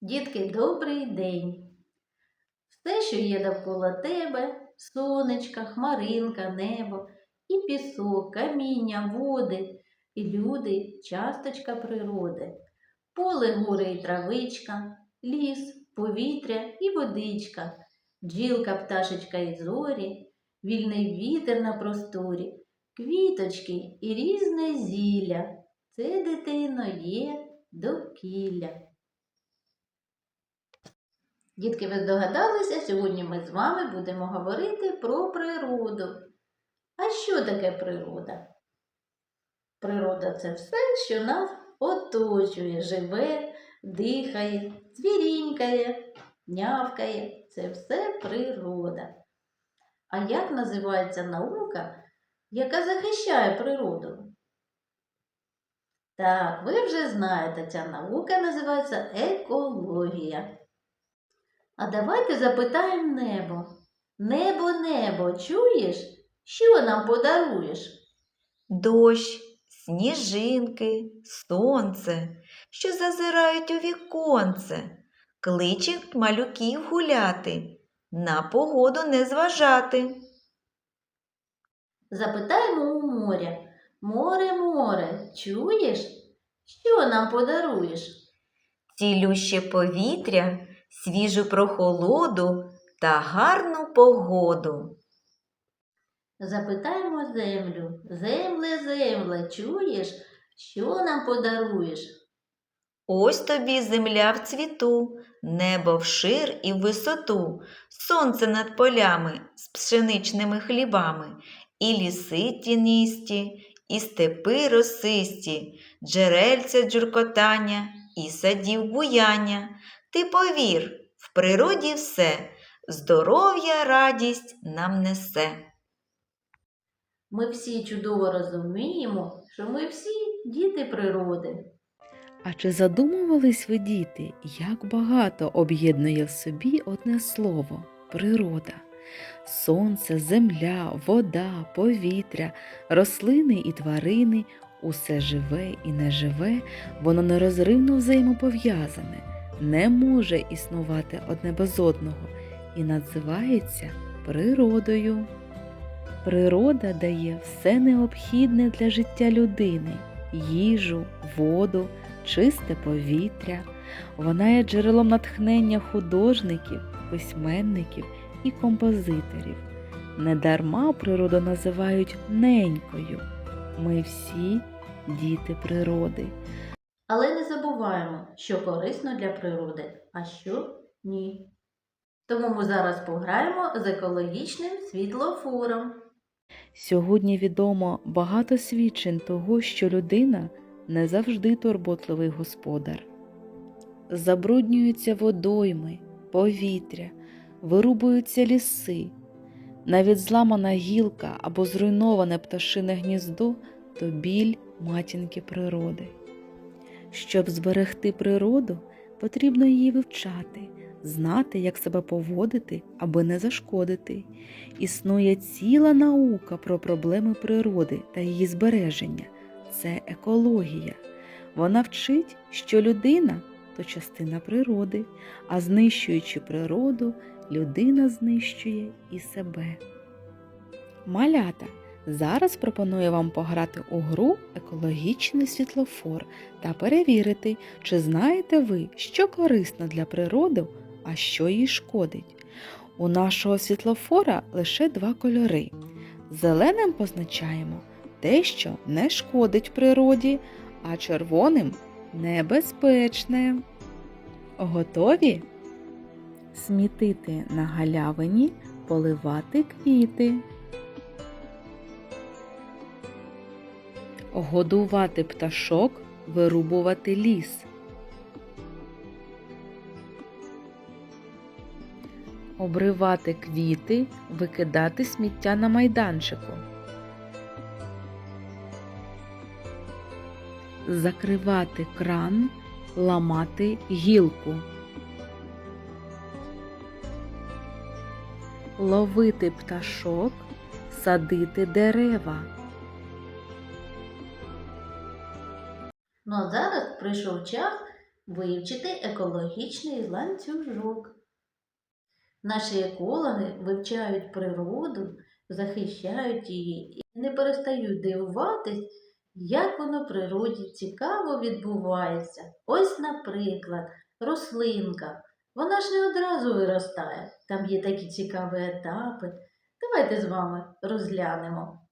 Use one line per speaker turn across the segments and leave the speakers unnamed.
Дітки, добрий день! Все, що є довкола тебе, сонечка, хмаринка, небо, і пісок, каміння, води, і люди, часточка природи, поле, гори і травичка, ліс, повітря і водичка, бджілка, пташечка і зорі, вільний вітер на просторі, квіточки і різне зілля. Це, дитино, є довкілля. Дітки, ви здогадалися, сьогодні ми з вами будемо говорити про природу. А що таке природа? Природа це все, що нас оточує, живе, дихає, звірінькає, нявкає. Це все природа. А як називається наука, яка захищає природу? Так, ви вже знаєте, ця наука називається екологія. А давайте запитаємо небо. Небо, небо, чуєш? Що нам подаруєш?
Дощ, сніжинки, сонце, що зазирають у віконце, кличуть малюків гуляти, на погоду не зважати.
Запитаємо у моря. Море, море, чуєш? Що нам подаруєш?
Цілюще повітря, свіжу прохолоду та гарну погоду.
Запитаємо землю. Земле, земле, чуєш? Що нам подаруєш?
Ось тобі земля в цвіту, небо вшир і в висоту, сонце над полями з пшеничними хлібами, і ліси тінисті, і степи росисті, джерельця джуркотання, і садів буяння. Ти повір, в природі все, здоров'я, радість нам несе.
Ми всі чудово розуміємо, що ми всі діти природи.
А чи задумувались ви, діти, як багато об'єднує в собі одне слово природа? Сонце, земля, вода, повітря, рослини і тварини усе живе і неживе, воно нерозривно взаємопов'язане, не може існувати одне без одного і називається природою. Природа дає все необхідне для життя людини їжу, воду, чисте повітря. Вона є джерелом натхнення художників, письменників і композиторів. Недарма природу називають ненькою. Ми всі діти природи.
Але не забуваємо, що корисно для природи, а що ні. Тому ми зараз пограємо з екологічним світлофором.
Сьогодні відомо багато свідчень того, що людина не завжди турботливий господар. Забруднюються водойми, повітря, вирубуються ліси. Навіть зламана гілка або зруйноване пташине гніздо то біль матінки природи. Щоб зберегти природу, потрібно її вивчати, знати, як себе поводити, аби не зашкодити. Існує ціла наука про проблеми природи та її збереження це екологія. Вона вчить, що людина то частина природи, а знищуючи природу, людина знищує і себе. Малята. Зараз пропоную вам пограти у гру екологічний світлофор та перевірити, чи знаєте ви, що корисно для природи, а що їй шкодить. У нашого світлофора лише два кольори. Зеленим позначаємо те, що не шкодить природі, а червоним небезпечне. Готові? Смітити на галявині, поливати квіти. Годувати пташок, вирубувати ліс. Обривати квіти, викидати сміття на майданчику. Закривати кран, ламати гілку. Ловити пташок, садити дерева.
Ну а зараз прийшов час вивчити екологічний ланцюжок. Наші екологи вивчають природу, захищають її і не перестають дивуватись, як воно в природі цікаво відбувається. Ось, наприклад, рослинка. Вона ж не одразу виростає. Там є такі цікаві етапи. Давайте з вами розглянемо.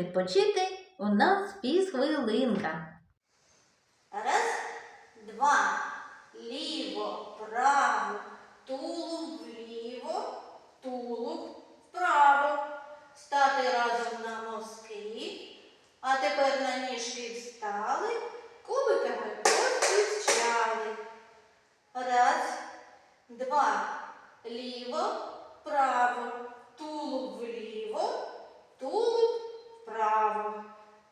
Відпочити, у нас фізхвилинка.
Раз, два, ліво, право, тулуб вліво, тулуб вправо. Стати разом на носки. А тепер на ніжки встали, кубиками постучали. Раз, два, ліво, право, тулуб вліво, тулуб вправо.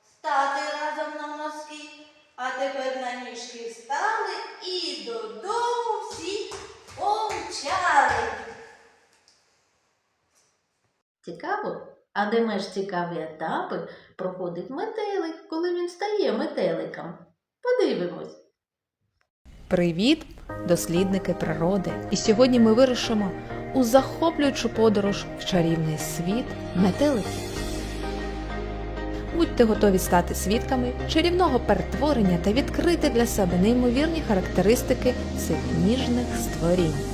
Стати разом на носки. А тепер на ніжки встали і додому всі помчали.
Цікаво? А де меж цікаві етапи проходить метелик, коли він стає метеликом. Подивимось.
Привіт, дослідники природи! І сьогодні ми вирушимо у захоплюючу подорож в чарівний світ метеликів. Будьте готові стати свідками чарівного перетворення та відкрити для себе неймовірні характеристики цих ніжних створінь.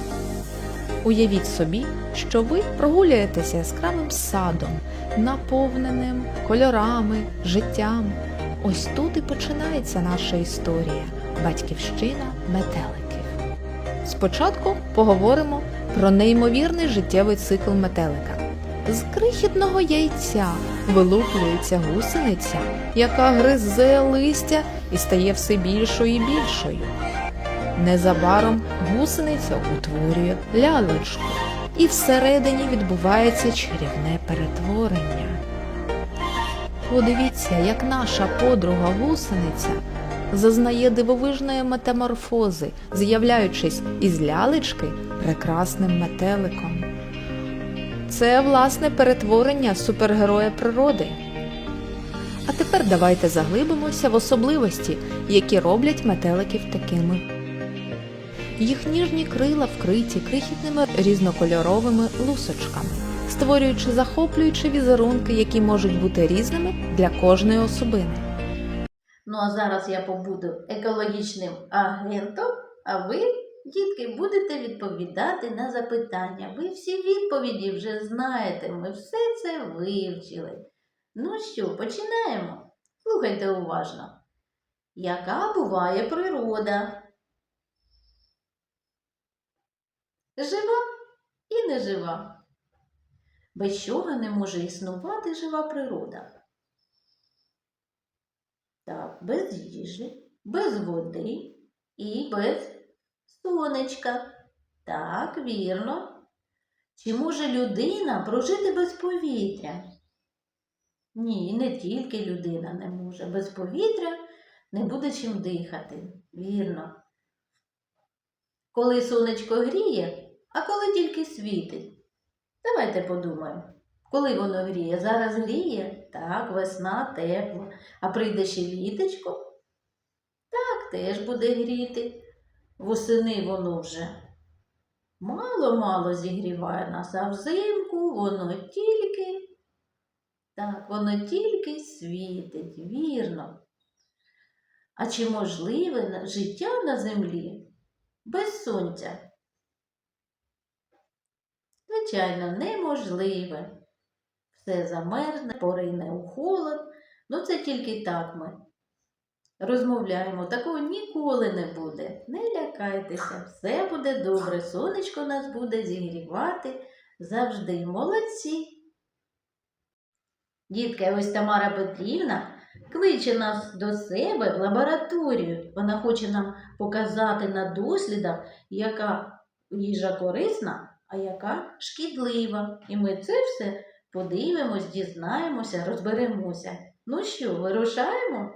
Уявіть собі, що ви прогулюєтеся яскравим садом, наповненим кольорами, життям. Ось тут і починається наша історія батьківщина метеликів. Спочатку поговоримо про неймовірний життєвий цикл метелика. З крихітного яйця вилуплюється гусениця, яка гризе листя і стає все більшою і більшою. Незабаром гусениця утворює лялечку, і всередині відбувається чарівне перетворення. Подивіться, як наша подруга гусениця зазнає дивовижної метаморфози, з'являючись із лялечки прекрасним метеликом. Це власне перетворення супергероя природи. А тепер давайте заглибимося в особливості, які роблять метеликів такими. Їх ніжні крила вкриті крихітними різнокольоровими лусочками.
створюючи захоплюючі візерунки, які можуть бути різними для кожної особини.
Ну а зараз я побуду екологічним агентом, а ви, дітки, будете відповідати на запитання. Ви всі відповіді вже знаєте, ми все це вивчили. Ну що, починаємо? Слухайте уважно. Яка буває природа? Жива і нежива. Без чого не може існувати жива природа? Так, без їжі, без води і без сонечка. Так, вірно. Чи може людина прожити без повітря? Ні, не тільки людина не може. Без повітря не буде чим дихати. Вірно. Коли сонечко гріє, а коли тільки світить. Давайте подумаємо. Коли воно гріє? Зараз гріє? Так, весна тепло. А прийде ще літочко? Так, теж буде гріти. Восени воно вже мало-мало зігріває нас, а взимку воно тільки, так, воно тільки світить, вірно. А чи можливе життя на землі без сонця? Звичайно, неможливе. Все замерзне, порине у холод. Ну це тільки так ми розмовляємо. Такого ніколи не буде. Не лякайтеся, все буде добре. Сонечко нас буде зігрівати завжди. Молодці. Дітки, ось Тамара Петрівна кличе нас до себе в лабораторію. Вона хоче нам показати на дослідах, яка їжа корисна, а яка шкідлива. І ми це все подивимось, дізнаємося, розберемося. Ну що, вирушаємо?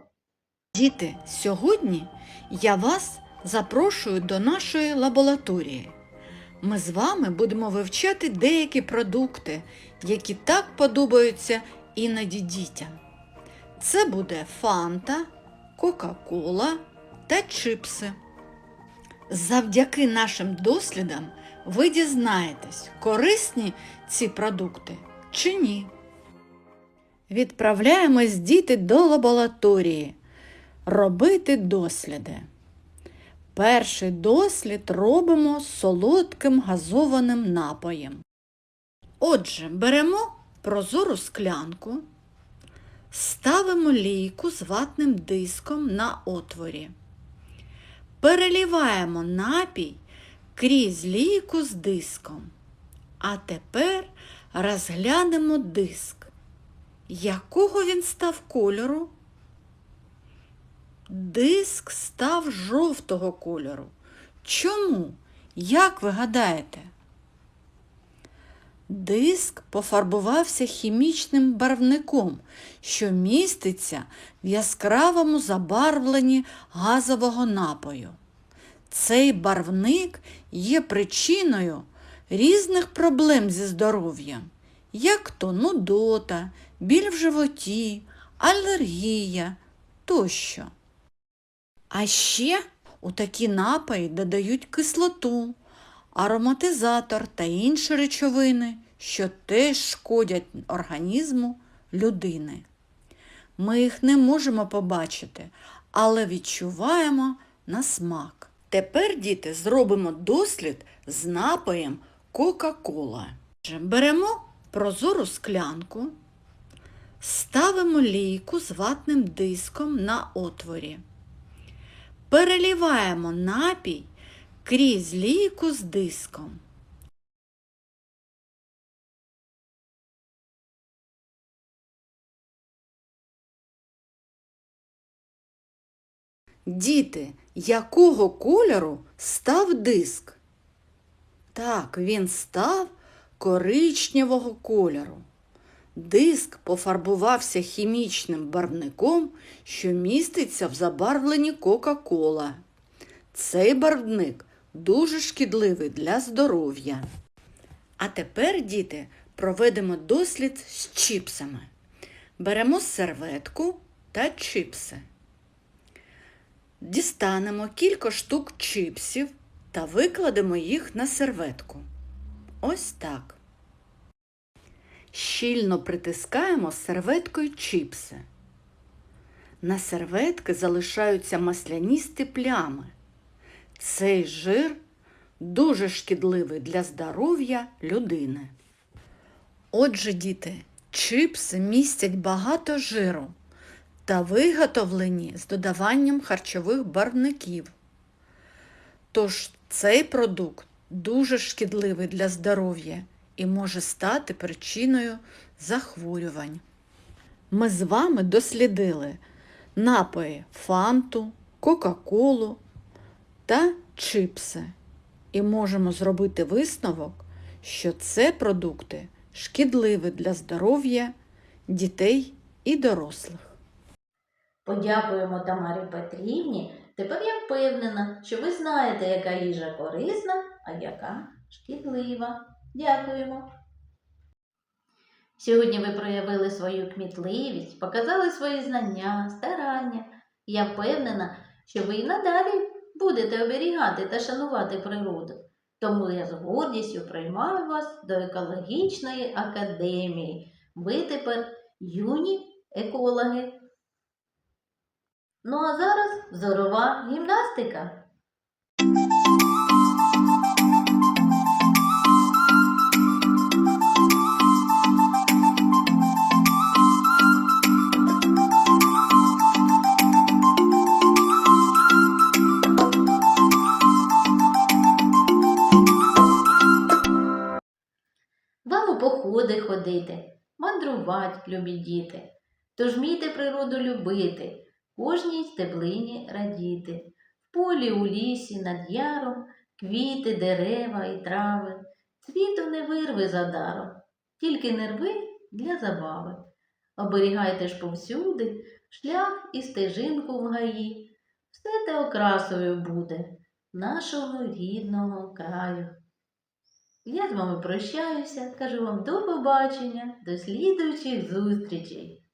Діти, сьогодні я вас запрошую до нашої лабораторії. Ми з вами будемо вивчати деякі продукти, які так подобаються іноді дітям. Це буде фанта, Кока-Кола та чипси. Завдяки нашим дослідам ви дізнаєтесь, корисні ці продукти чи ні. Відправляємось діти до лабораторії робити досліди. Перший дослід робимо солодким газованим напоєм. Отже, беремо прозору склянку, ставимо лійку з ватним диском на отворі. Переліваємо напій крізь лійку з диском. А тепер розглянемо диск. Якого він став кольору? Диск став жовтого кольору. Чому? Як ви гадаєте? Диск пофарбувався хімічним барвником, що міститься в яскравому забарвленні газового напою. Цей барвник є причиною різних проблем зі здоров'ям, як то нудота, біль в животі, алергія тощо. А ще у такі напої додають кислоту, ароматизатор та інші речовини, що теж шкодять організму людини. Ми їх не можемо побачити, але відчуваємо на смак. Тепер, діти, зробимо дослід з напоєм Кока-Кола. Беремо прозору склянку, ставимо лійку з ватним диском на отворі. Переліваємо напій крізь лійку з диском. Діти, якого кольору став диск? Так, він став коричневого кольору. Диск пофарбувався хімічним барвником, що міститься в забарвленні Кока-Кола. Цей барвник дуже шкідливий для здоров'я. А тепер, діти, проведемо дослід з чіпсами. Беремо серветку та чіпси. Дістанемо кілька штук чіпсів та викладемо їх на серветку. Ось так. щільно притискаємо серветкою чіпси. На серветки залишаються масляністі плями. Цей жир дуже шкідливий для здоров'я людини. Отже, діти, чипси містять багато жиру та виготовлені з додаванням харчових барвників. Тож цей продукт дуже шкідливий для здоров'я і може стати причиною захворювань. Ми з вами дослідили напої фанту, Кока-Колу та чипси і можемо зробити висновок, що це продукти шкідливі для здоров'я дітей і дорослих.
Подякуємо Тамарі Петрівні. Тепер я впевнена, що ви знаєте, яка їжа корисна, а яка шкідлива. Дякуємо. Сьогодні ви проявили свою кмітливість, показали свої знання, старання. Я впевнена, що ви і надалі будете оберігати та шанувати природу. Тому я з гордістю приймаю вас до екологічної академії. Ви тепер юні екологи. Ну а зараз зорова гімнастика. Вам у походи ходити, мандрувати, любі діти. Тож вмійте природу любити, кожній стеблині радіти. В полі, у лісі, над яром, квіти, дерева і трави. Цвіту не вирви за даром, тільки не рви для забави. Оберігайте ж повсюди шлях і стежинку в гаї. Все те окрасою буде нашого рідного краю. Я з вами прощаюся, кажу вам до побачення, до слідуючих зустрічей.